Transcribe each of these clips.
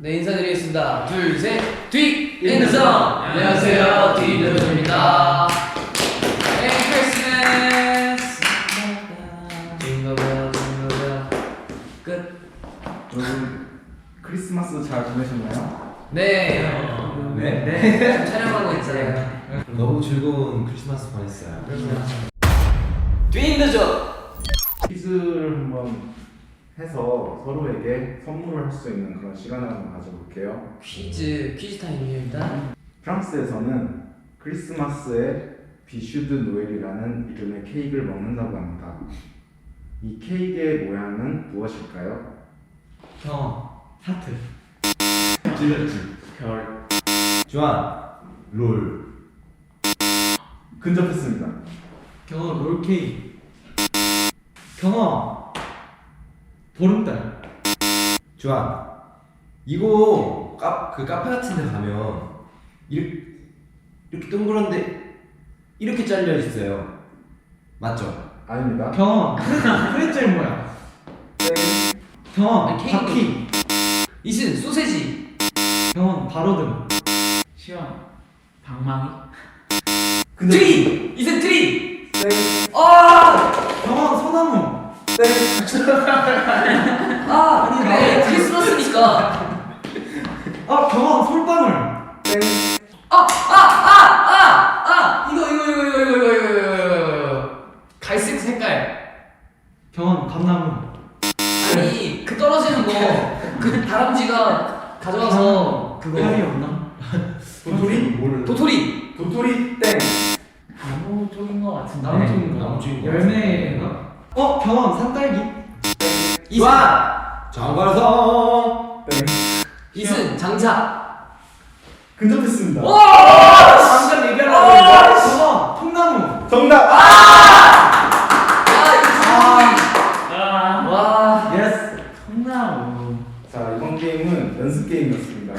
네 인사드리겠습니다. 둘, 셋, 뒤 인성. 안녕하세요, 뒤 인성입니다. 메리 크리스마스. 징거벨, 징거벨. 끝. 여러분 크리스마스 잘 보내셨나요? 네. 네. 네. 촬영하고 있잖아요. 너무 즐거운 크리스마스 보냈어요. 뒤 인더죠. 퀴즈를 한번 해서 서로에게 선물을 할 수 있는 그런 시간을 한번 가져볼게요. 퀴즈 퀴즈 타임입니다. 프랑스에서는 크리스마스에 비슈드 노엘이라는 이름의 케이크를 먹는다고 합니다. 이 케이크의 모양은 무엇일까요? 경 하트 찔렸지. 별. 주한 롤 근접했습니다. 경어 롤케이크 경어 보름달 주한 이거 카, 그 카페 같은 데 가면 이렇게, 이렇게 동그란데 이렇게 잘려 있어요. 맞죠? 아닙니다. 경어 프레첼. 경어 아니, 케이크. 바퀴 이슨 소세지. 경어 바로등 시원 방망이 근접. 트리. 이슨 트리. 땡. 아, 경어 소나무 땡. 아, 그래 크리스마스니까. 아 경어 솔방울 땡. 아, 아, 아, 아, 아, 이거 이거 이거 이거 이거 이거 이거 이거 이거 이거 갈색 색깔. 경어 감나무 아니 그 떨어지는 거 그 다람쥐가 가져가서 그거 팔이 없나? 도토리? 뭘 도토리. 도토리 땡. 나무 쪽인 것 같은데 나무 쪽인 것 열매인가? 어 경어 산딸기 주한 장관성 땡. 이슨 장차. 근접했습니다. 방금 얘기하려고. 경어 통나무 정답. 아, 이거 아 와. 예스 콩나무 자 이번 게임은 연습 게임이었습니다.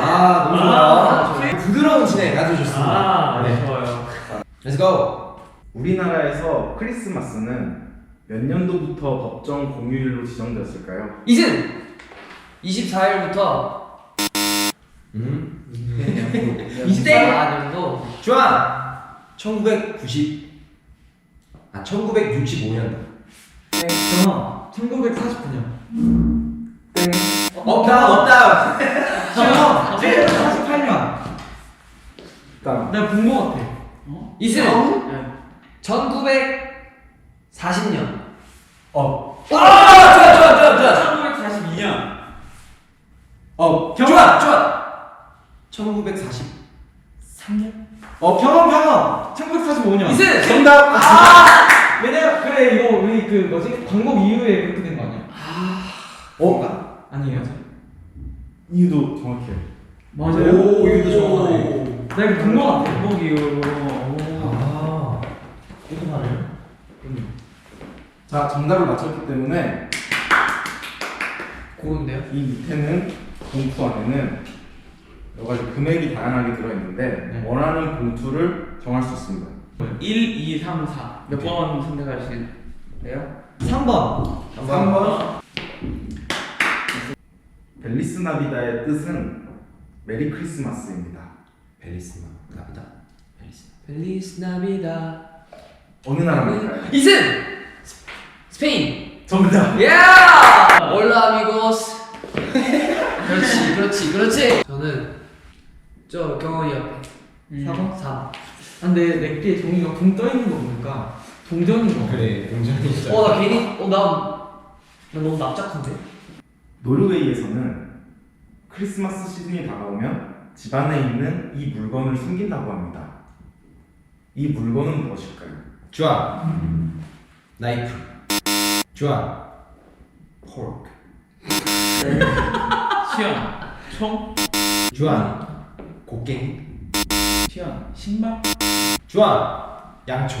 아 너무 좋아. 부드러운 진행 아주 좋습니다. 아 네. 좋아요 Let's go. 우리나라에서 크리스마스는 몇 년도부터 법정 공휴일로 지정되었을까요? 이슨 24일부터 음. 24년도 주한 1990. 아 1965년. 경어 1949년 땡. 없다 없다. 경어 1948년 다음. 내가 본거 같아 이슨 네. 1940년. 업. 아, 좋아 좋아 좋아 좋아. 1942년 업. 주한 주한 1940. 3년? 어 경험 경험 1945년 이슨 정답. 왜냐 그래 이거 우리 그 뭐지 광복 이후에 그렇게 된 거 아니야? 어? 아니에요? 이유도 정확해요. 맞아요. 오, 이유도 정확하네. 나 이거 본거 같아. 방목 이후로 아. 이거 자 정답을 맞췄기 때문에 고운데요? 이 밑에는 봉투 안에는 여러 가지 금액이 다양하게 들어있는데 네. 원하는 봉투를 정할 수 있습니다. 1, 2, 3, 4 몇 번 선택하실래요? 3번. 3번 벨리스 나비다의 뜻은 메리 크리스마스입니다. 벨리스마 나비다. 벨리스 나비다. 어느 나라일까요? 이슨 스- 스페인. 정답. 야! 올라 아미고스. 그렇지, 그렇지, 그렇지. 저는 저 경원이 옆에 음. 4번? 3. 근데 내게 종이가 붕 떠 있는 거 보니까 동전인 거. 그래 동전이 진짜. 어, 나 괜히 어, 나, 나 너무 납작한데? 노르웨이에서는 크리스마스 시즌이 다가오면 집안에 있는 이 물건을 숨긴다고 합니다. 이 물건은 무엇일까요? 주한 나이프. 주한 포크. 시원 총 주한 곡괭이. 시원 신발 주한 양초.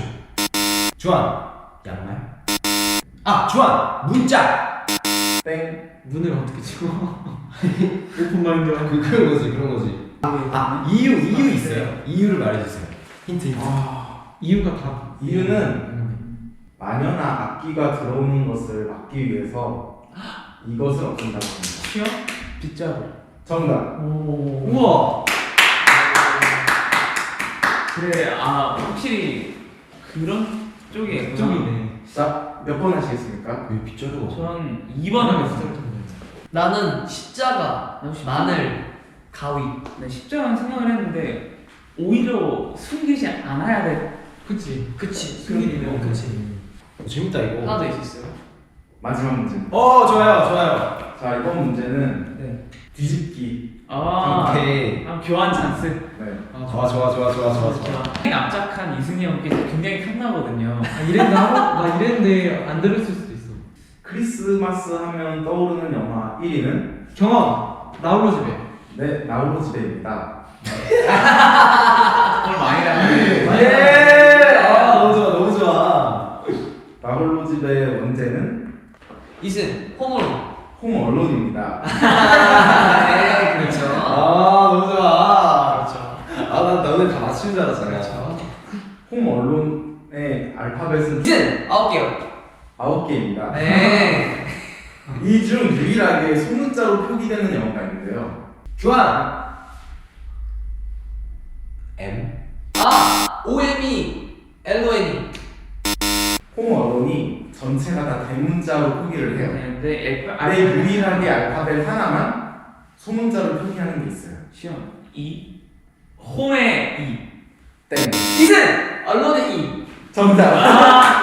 주한 양말. 아 주한 문자. 땡. 눈을 어떻게 찍어? 오픈 마인드. 그 그런 거지 그런 거지. 아 이유 이유 있어요. 이유를 말해주세요. 힌트 힌트. 이유가 다 이유는 마녀나 악기가 들어오는 것을 막기 위해서 이것을 없앤다고 합니다. 시험? 빗자루. 정답. 우와. 그래, 아, 확실히 그런 쪽이구나. 쪽이네. 자, 몇 번 하시겠습니까? 왜 빗자루가? 전 2번 하겠습니다. 나는 십자가, 십자가. 마늘, 가위. 네, 십자가는 생각을 했는데 오히려 숨기지 않아야 돼. 그치. 그치. 승민이는 그치. 어, 재밌다 이거. 하나 더 있었어요. 마지막 문제. 어 좋아요 좋아요. 자, 이번 문제는 네. 뒤집기. 아, 오케이. 아 교환 찬스. 네. 아, 좋아 좋아 좋아 좋아 좋아 좋아. 납작한 이승희 형께서 굉장히 탐나거든요. 아, 하루, 나 이랬는데 안 들었을 수도 있어. 크리스마스 하면 떠오르는 영화 1위는 경험. 나홀로 집에. 네, 나홀로 집에입니다. 오늘 많이 나네. 예. 아 너무 좋아 너무 좋아. 집의 원제는 이승, 홈으로. 홈 언론입니다. 네, 그렇죠. 아 너무 좋아. 그렇죠. 아난 너네 다 맞추는 줄 알았잖아. 그렇죠. 홈 언론의 알파벳은 이승, 아홉 개요. 아홉 개입니다. 네. 이 중 유일하게 소문자로 표기되는 영어가 있는데요. 교환. M. 아, OME, LONE. 홈 언론이 전체가 다 대문자로 표기를 해요. 네, 근데 근데 유일하게 알파벳 하나만 소문자로 표기하는 게 있어요. 시험 이 홈의 이. 땡. 이승, 언론의 E. 정답.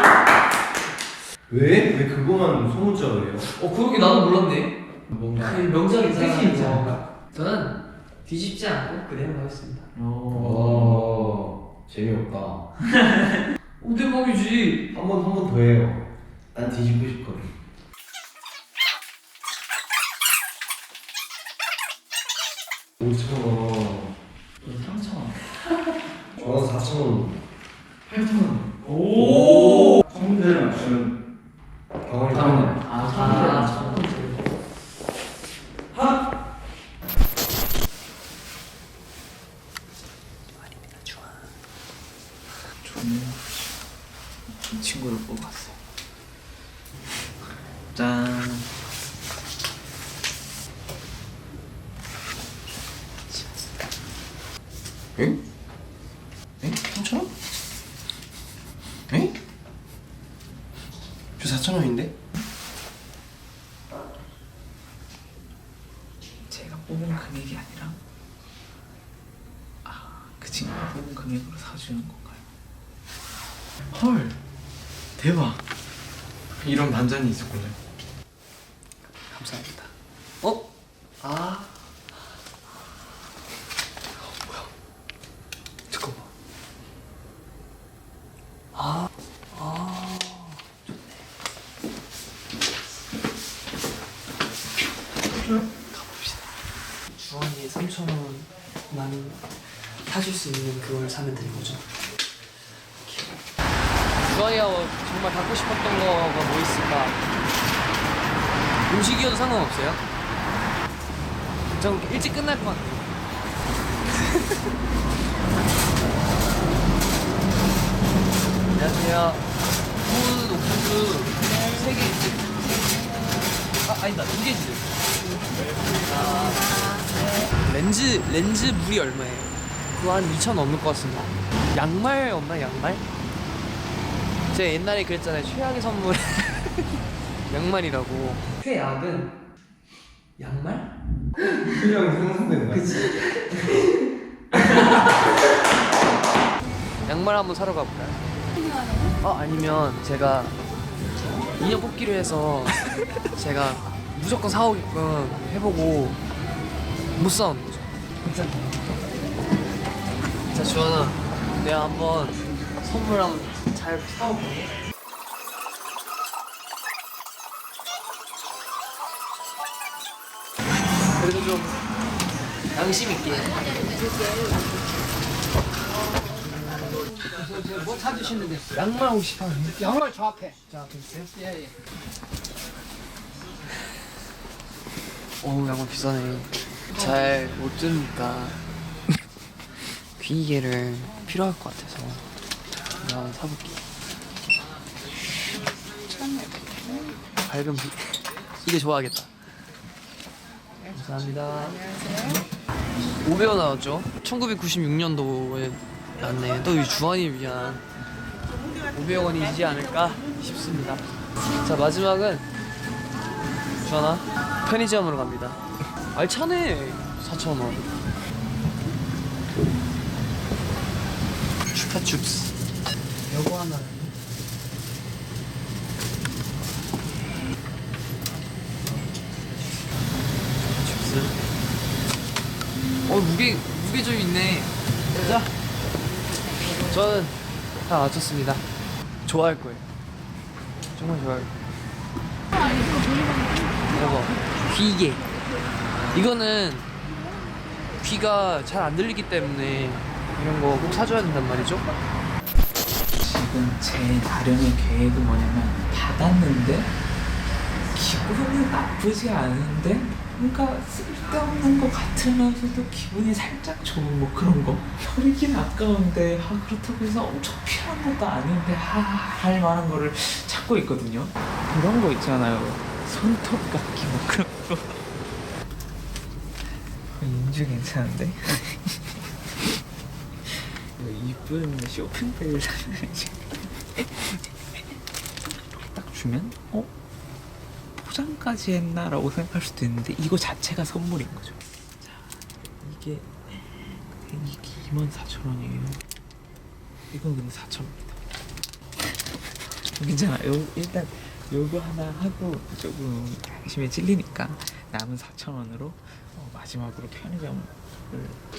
왜? 왜 그거만 소문자로 해요? 어, 그러게 나도 몰랐네. 뭔가. 그 명작이 뜻이 있지 않을까? 저는 뒤집지 않고 그대로 가겠습니다. 어 재미없다. 우대박이지. 한 번 한 번 더 해요. 난 뒤집고 싶거든. 5천 원. 3천 원. 저는 4천 원. 8천 원. 오. 첫 문제를 맞추면 경험이 아, 다르네. 아, 첫 번째. 친구를 뽑았어. 짠. 응? 응? 3천 원? 응? 저 4천 원인데? 제가 뽑은 금액이 아니라 아, 그 친구가 뽑은 금액으로 사주는 건가요? 헐 대박 이런 반전이 있었군요 감사합니다. 어? 아. 잠깐만 아. 아. 가봅시다 주원이의 3천 원만 사줄 수 있는 그걸 사면 되는 거죠 주아이가 정말 갖고 싶었던 거가 뭐 있을까? 음식이어도 상관없어요? 좀 일찍 끝날 것 같아요. 안녕하세요. 푸드 옥수수 세 개. 아 아니다 두개 주세요. 아, 렌즈 렌즈 물이 얼마예요? 그거 한 2천 넘을 것 같습니다. 양말 없나 양말? 제가 옛날에 그랬잖아요 최악의 선물 양말이라고 최악은 양말? 그냥 상상되는 거야. 양말 한번 사러 가볼까요? 어 아니면 제가 인형 뽑기로 해서 제가 무조건 사오게끔 해보고 못 사오는 거죠 자 주원아 내가 한번 선물 한번 잘 사올게 그래도 좀 양심 있게 뭐 찾으시는데? 양말 혹시 파세요? 양말 저 앞에. 저 앞에 있어요? 예, 예. 어우 양말 비싸네 잘 못 들으니까 귀이개를 필요할 것 같아서 내가 사볼게 밝은 빛 이게 좋아하겠다. 감사합니다. 500원 나왔죠? 1996년도에 났네. 또 이 주환이 위한 500원이지 않을까 싶습니다. 자 마지막은 주환아 편의점으로 갑니다. 알차네 4,000원. 추파춥스. 요거 하나. 춥스. 어 무게 무게 좀 있네. 자, 저는 다 맞췄습니다. 좋아할 거예요. 정말 좋아할 거예요. 이거 귀게. 이거는 귀가 잘 안 들리기 때문에 이런 거 꼭 사줘야 된단 말이죠. 지금 제 나름의 계획은 뭐냐면 받았는데 기분은 나쁘지 않은데 뭔가 쓸데없는 것 같으면서도 기분이 살짝 좋은 뭐 그런 거 버리긴 아까운데 아 그렇다고 해서 엄청 필요한 것도 아닌데 아, 할 만한 거를 찾고 있거든요 그런 거 있잖아요 손톱 깎기 뭐 그런 거. 인주 괜찮은데? 이쁜 쇼핑백을 사야지 딱 주면 어? 포장까지 했나 라고 생각할 수도 있는데 이거 자체가 선물인 거죠. 자 이게 이게 24,000원이에요. 이건 근데 4,000원입니다. 괜찮아요? 일단 요거 하나 하고 조금 양심에 찔리니까 남은 4,000원으로 어, 마지막으로 편의점을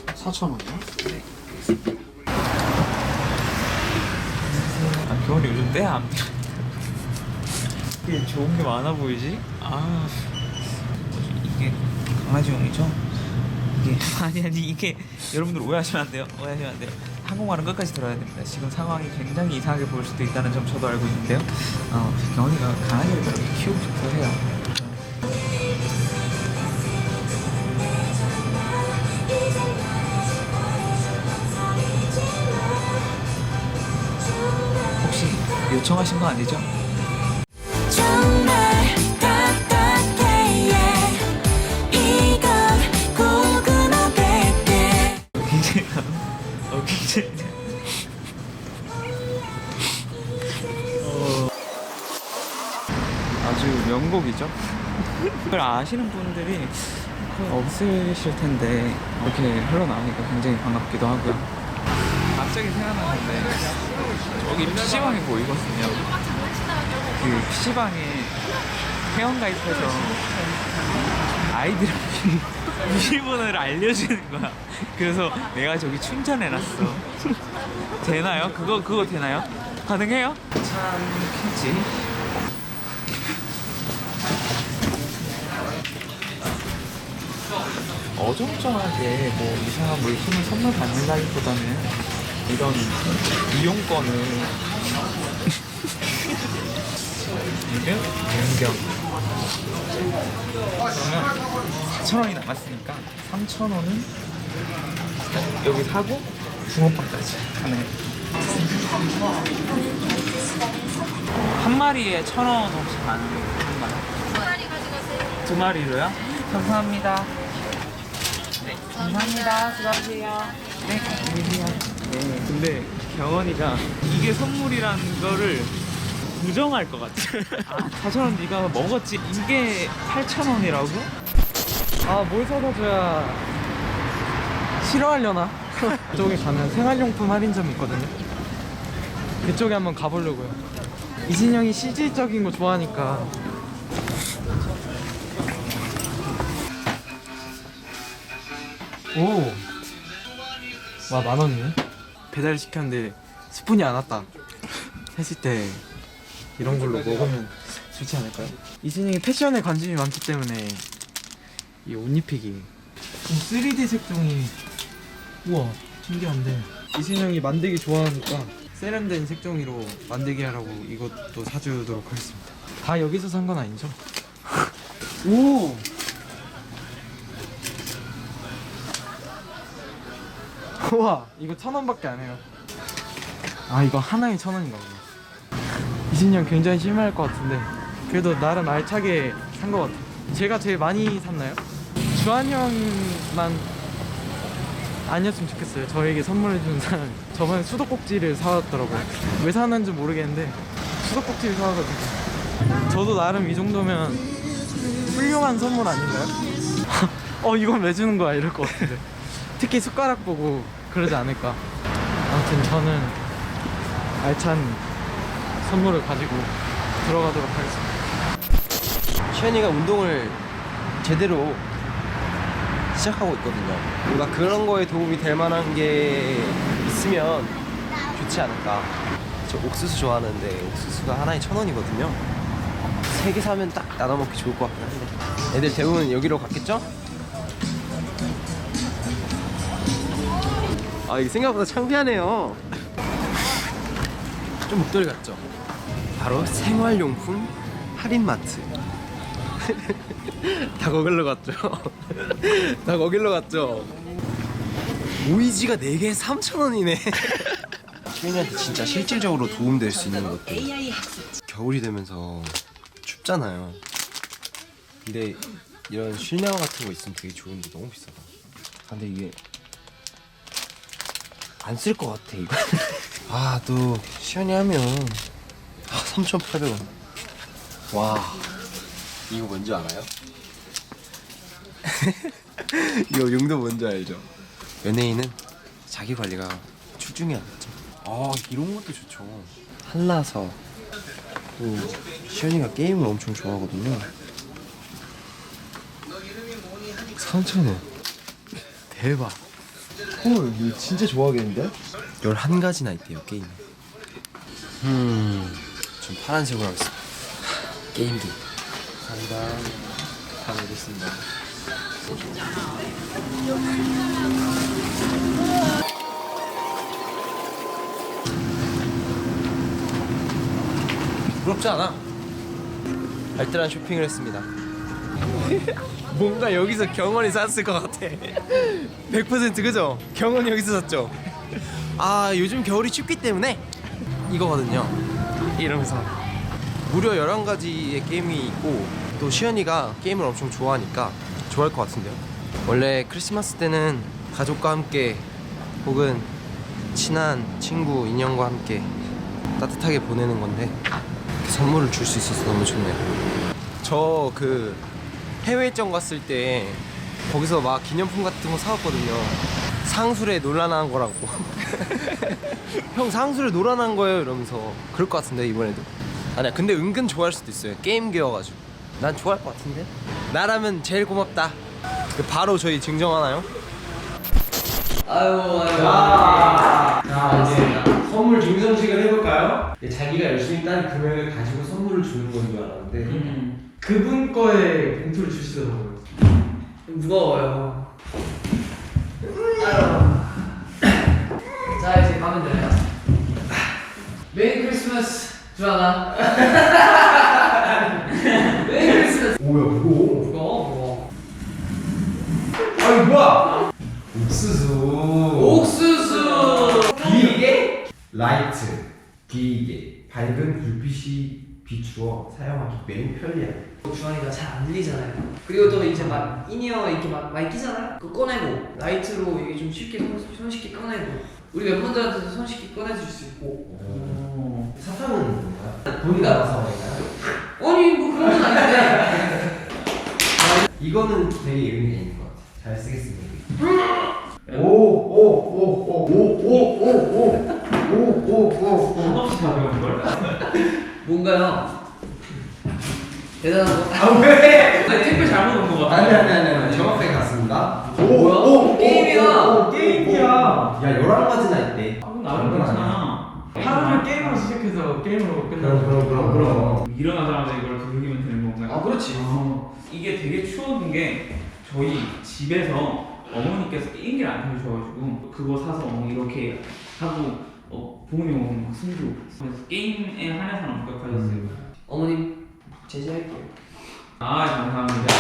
4,000원이요? 네, 아, 겨울이 요즘 때야 안 이게 좋은 게 많아 보이지? 아, 뭐지, 이게 강아지용이죠? 이게 아니 아니 이게 여러분들 오해하시면 안 돼요. 오해하시면 안 돼요. 한국말은 끝까지 들어야 됩니다. 지금 상황이 굉장히 이상하게 보일 수도 있다는 점 저도 알고 있는데요. 어, 경원이가 강아지를 그렇게 키우고 싶어 해요. 혹시 요청하신 거 아니죠? 명곡이죠. 이걸 아시는 분들이 거의 없으실 텐데 이렇게 흘러나오니까 굉장히 반갑기도 하고요. 갑자기 생각나는데 저기 PC방이 보이거든요. 그 PC방에 회원가입해서 아이들한테 비밀번호를 알려주는 거야. 그래서 내가 저기 충전해놨어. 되나요? 그거 그거 되나요? 가능해요? 괜찮겠지. 어정쩡하게 뭐 이상한 물품을 선물 받는다기보다는 이런 이용권을 이게 연경. 그러면 4,000원이 남았으니까 3,000원은 여기 사고 붕어빵까지 하네. 한 마리에 1,000원 혹시 가능한가요? 두 마리 가져가세요. 두 마리로요? 감사합니다. 네 감사합니다 수고하세요 네 안녕히 네 근데 경원이가 이게 선물이라는 거를 부정할 것 같아 아 4,000원 네가 먹었지 이게 8,000원이라고? 아 뭘 사다 줘야 싫어하려나? 그쪽에 가면 생활용품 할인점 있거든요. 그쪽에 한번 가보려고요. 이진영이 CG적인 거 좋아하니까. 오. 와, 만 원이네. 배달 시켰는데 스푼이 안 왔다. 했을 때 이런 걸로 먹으면 좋지 않을까요? 이진영이 패션에 관심이 많기 때문에 이 옷 입히기 3D 색종이 우와 신기한데 이진영이 만들기 좋아하니까 세련된 색종이로 만들게 하라고 이것도 사주도록 하겠습니다 다 여기서 산 건 아니죠? 오 우와 이거 천 원밖에 안 해요 아 이거 하나에 천 원인가 보네 이진영 굉장히 실망할 것 같은데 그래도 나름 알차게 산 것 같아요. 제가 제일 많이 샀나요? 주한 형만 아니었으면 좋겠어요. 저에게 선물해 주는 사람이. 저번에 수도꼭지를 사왔더라고요. 왜 사는지 모르겠는데 수도꼭지를 사와가지고 저도 나름 이 정도면 훌륭한 선물 아닌가요? 어 이건 왜 주는 거야 이럴 것 같은데 특히 숟가락 보고 그러지 않을까 아무튼 저는 알찬 선물을 가지고 들어가도록 하겠습니다 시현이가 운동을 제대로 시작하고 있거든요. 뭔가 그런 거에 도움이 될 만한 게 있으면 좋지 않을까. 저 옥수수 좋아하는데 옥수수가 하나에 천 원이거든요. 세 개 사면 딱 나눠 먹기 좋을 것 같긴 한데. 애들 대부분 여기로 갔겠죠? 아 이게 생각보다 창피하네요. 좀 목도리 같죠? 바로 생활용품 할인마트. 다 거길로 갔죠. 다 거길로 갔죠. 오이지가 4개에 3,000원이네. 시민이한테 진짜 실질적으로 도움될 수 있는 것들. 겨울이 되면서 춥잖아요. 근데 이런 실내화 같은 거 있으면 되게 좋은데 너무 비싸다. 아, 근데 이게 안 쓸 것 같아 이거. 아, 또 시연이 하면 아, 3,800원. 와. 이거 뭔지 알아요? 이거 용도 뭔지 알죠? 연예인은 자기 관리가 출중해야겠죠. 아 이런 것도 좋죠. 한라서 또 시연이가 게임을 엄청 좋아하거든요. 3,000원. 대박. 헐 이거 진짜 좋아하겠는데? 11가지나 있대요 게임. 음, 전 파란색으로 하겠습니다. 게임기. 감사합니다. 다 먹겠습니다. 부럽지 않아? 알뜰한 쇼핑을 했습니다. 뭔가 여기서 경원이 쌌을 것 같아. 100% 그죠? 경원 여기서 샀죠? 아 요즘 겨울이 춥기 때문에 이거거든요. 이러면서 무려 11가지의 게임이 있고 또 시연이가 게임을 엄청 좋아하니까 좋아할 것 같은데요. 원래 크리스마스 때는 가족과 함께 혹은 친한 친구 인형과 함께 따뜻하게 보내는 건데 선물을 줄 수 있어서 너무 좋네요. 저그 해외 일정 갔을 때 거기서 막 기념품 같은 거 사왔거든요. 상술에 논란한 거라고. 형 상술에 논란한 거예요 이러면서 그럴 것 같은데 이번에도. 아니야 근데 은근 좋아할 수도 있어요. 게임기여가지고. 난 좋아할 것 같은데. 나라면 제일 고맙다. 그 바로 저희 증정하나요? 아유 아유. 자 이제 선물 증정식을 해볼까요? 자기가 열심히 딴 금액을 가지고 선물을 주는 건 줄 알았는데 음. 그분 거에 봉투를 주시더라고요 무거워요. 아유. 자 이제 가면 되나요? 메리 크리스마스 주하나. 메리 크리스마스. 오야 무거워 무거워 무거워. 아니 뭐야 옥수수 옥수수. 비계 라이트 비계 밝은 불빛이 비추어 사용하기 매우 편리한 주환이가 잘 안 들리잖아요. 그리고 또 이제 막 인이어 이렇게 막 많이 끼잖아요. 그거 꺼내고 라이트로 이게 좀 쉽게 손, 손쉽게 꺼내고 우리 멤버들한테도 손쉽게 꺼내줄 수 있고. 사탕은 뭔가요? 본인 알아서 하나요? 아니 뭐 그런 건 아닌데. 이거는 되게 의미가 있는 것 같아요 잘 쓰겠습니다 오오오오오오오오오오오오오 한없이 가벼운 걸? 뭔가요? 대단한 거. 아 왜? 나 택배 잘못 온 거 같아. 아니 아니 아니 아니 정확하게 갔습니다 뭐야? 게임이야. 오, 게임이야 야 11가지나 있대 아, 나름 괜찮아. 하루를 게임으로 시작해서 게임으로 끝나고 그럼 그럼 그럼 일어나자마자 이걸 두들기면 되는 건가요? 아 그렇지. 어, 이게 되게 추억인 게 저희 집에서 어머니께서 게임기를 안 사주셔가지고 그거 사서 어, 이렇게 하고 어, 부모님 오면 막 숨기고 그래서 게임에 한해서는 엄격하셨어요. 어머님 제재할게요. 아 감사합니다.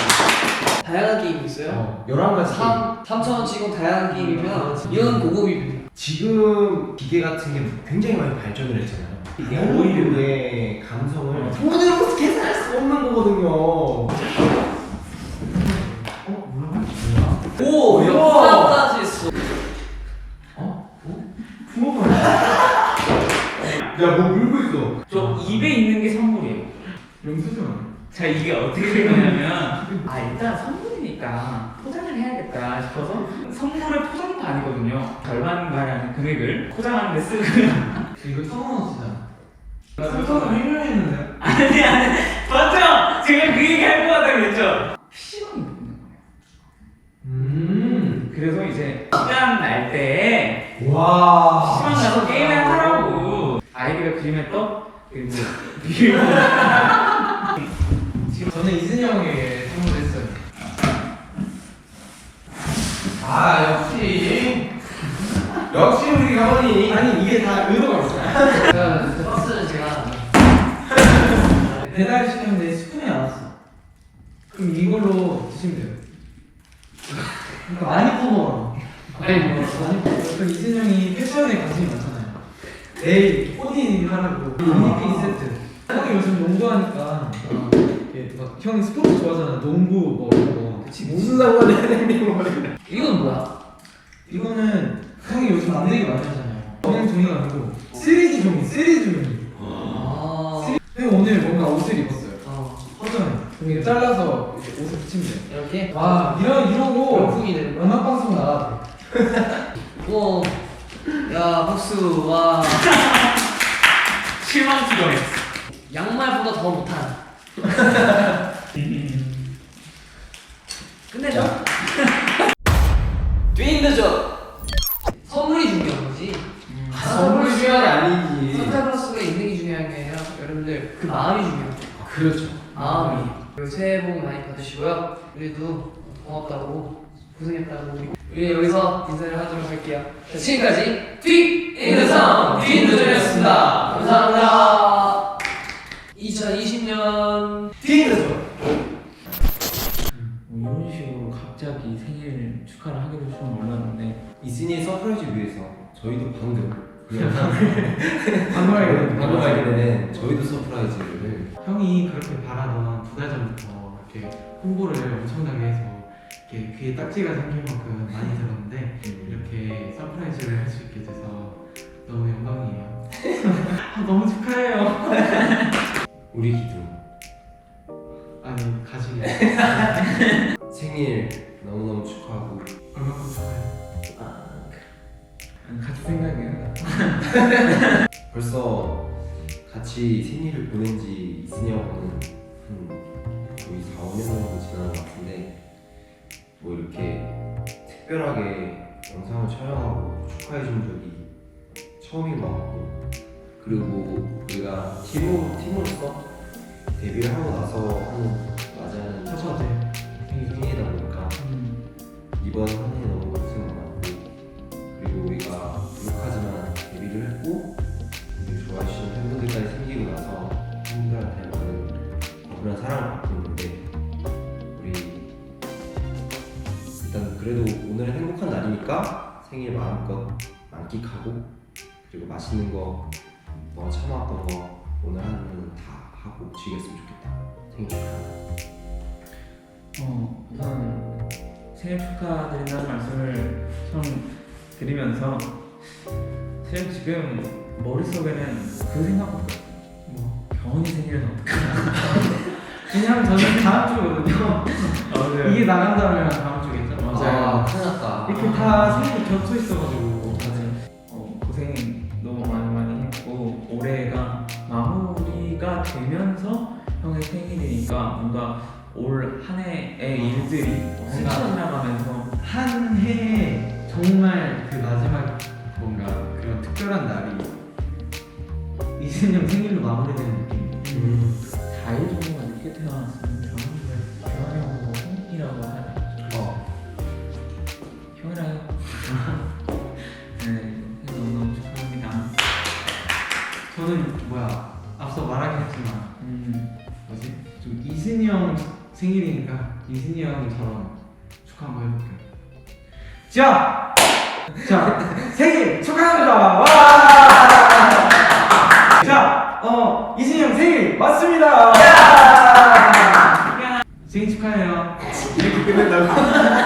다양한 게임 있어요? 어, 11가지. 3, 3천원 치고 다양한 게임이면 아, 이건 고급입니다. 지금 기계 같은 게 굉장히 많이 발전을 했잖아요. 아, 이게 오히려의 감성을 돈으로 계산할 수 없는 거거든요. 어? 뭐라고? 뭐야? 오! 우와. 어? 어? 야, 뭐 물고 있어. 저 입에 있는 자 이게 어떻게 된 거냐면 아 일단 선물이니까 포장을 해야겠다 싶어서 선물의 포장도 아니거든요 절반 가량 금액을 포장하는데 쓰고 이거 처음 나왔잖아. 스포는 일년했는데. 아니 아니 맞죠? 제가 그 얘기 할 것 같다 그랬죠? PC방이 있는 거예요 음. 그래서 이제 시간 날때 와. 시간 나서 게임을 하라고 아이디가 그림에 떠 그리고 비밀 저는 이순이 형에게 선물했어요. 아 역시 역시 우리 가만히 아니 이게 다 의도가 있어. 그 박스는 제가 배달 시켰는데 스푼이 안 왔어. 그럼 이걸로 드시면 돼요. 그러니까 많이 퍼먹어. 아니 뭐 많이. 그럼 이순이 형이 패션에 관심이 많잖아요. 내일 코디 하라고 유니피 세트. 형이 요즘 농구하니까 이렇게 막 형이 스포츠 좋아하잖아. 농구 뭐 이런 거. 무슨 상관이야 형님 이건 뭐야? 이거는 형이 요즘 만들기 많이 하잖아요. 그냥 종이가 아니고 3D 종이, 3D 종이. 아, 형 오늘 뭔가 옷을 입었어요. 어, 허전해. 이거 잘라서 이렇게 옷을 붙이면 돼. 이렇게 와 이런 이러고 명품이 되는 거야? 음악 방송 나가도 우와, 야 박수 와 실망스러웠어 양말보다 더 못한. 끝내줘. 윈드죠. 선물이 중요한 거지. 선물이 중요한 게 아니지. 선글라스가 있는 게 중요한 게 아니라 여러분들 그 마음이 중요해요. 그렇죠. 마음이. 그리고 새해 복 많이 받으시고요. 우리도 고맙다고 고생했다고 우리 여기서 인사를 하도록 할게요. 자, 지금까지 빅 인드성 빈드전이었습니다. 감사합니다. 2020년 빈드전. 뭐 이런 식으로 갑자기 생일 축하를 하게 될 줄은 몰랐는데 이순이의 서프라이즈 위해서 저희도 방금 방금 알게 방금 알게 된 저희도 서프라이즈를 형이 그렇게 바라던 두 달 전부터 이렇게 홍보를 엄청나게 해서 이렇게 귀에 딱지가 생길 만큼 많이 들었는데 이렇게 서프라이즈를 할 수 있게 돼서 너무 영광이에요. 아, 너무 축하해요. 우리 기둥 아니 가족이 생일 너무너무 축하하고. 얼마큼 축하해요. 같이 생각해요. 벌써 같이 생일을 보낸 지 하고는 한 거의 4, 5년 정도 지난 것 같은데 뭐 이렇게 특별하게 영상을 촬영하고 축하해 준 적이 처음인 것 같고 그리고 우리가 팀으로, 팀으로서 데뷔를 하고 나서 하는 맞이하는 첫 번째 생일이다 보니까 이번 한 해 너무 고생 많았고 그리고 우리가 부족하지만 데뷔를 했고 우리 좋아해주시는 팬분들까지 생기고 나서 팬분들한테 많은 과분한 사랑을 받고 있는데 우리 일단 그래도 오늘은 행복한 날이니까 생일 마음껏 만끽하고 그리고 맛있는 거 참아왔던 거 오늘 하루는 다 하고 즐겼으면 좋겠다 생일 축하합니다 어, 우선 생일 축하드린다는 말씀을 처음 드리면서 사실 지금 머릿속에는 그 생각밖에 없어요. 뭐 경원이 생일은 어떡하나 왜냐면 저는 다음 주거든요. 어, 이게 나간다면 다음 주겠죠? 아, 큰일 났다. 이렇게 다 생일이 겹쳐 있어가지고 뭔가 올 한 해의 일들이 스쳐나가면서 한 해에 정말 그 마지막 뭔가 그런 특별한 날이 형 생일로 마무리되는 느낌. 4일 정도가 늦게 태어났으 생일이니까 이순이 형처럼 축하 한번 해볼게요. 자, 자 생일 축하합니다. 와! 자, 어 이순이 형 생일 왔습니다. 생일 축하해요. 이렇게 끝낸다고.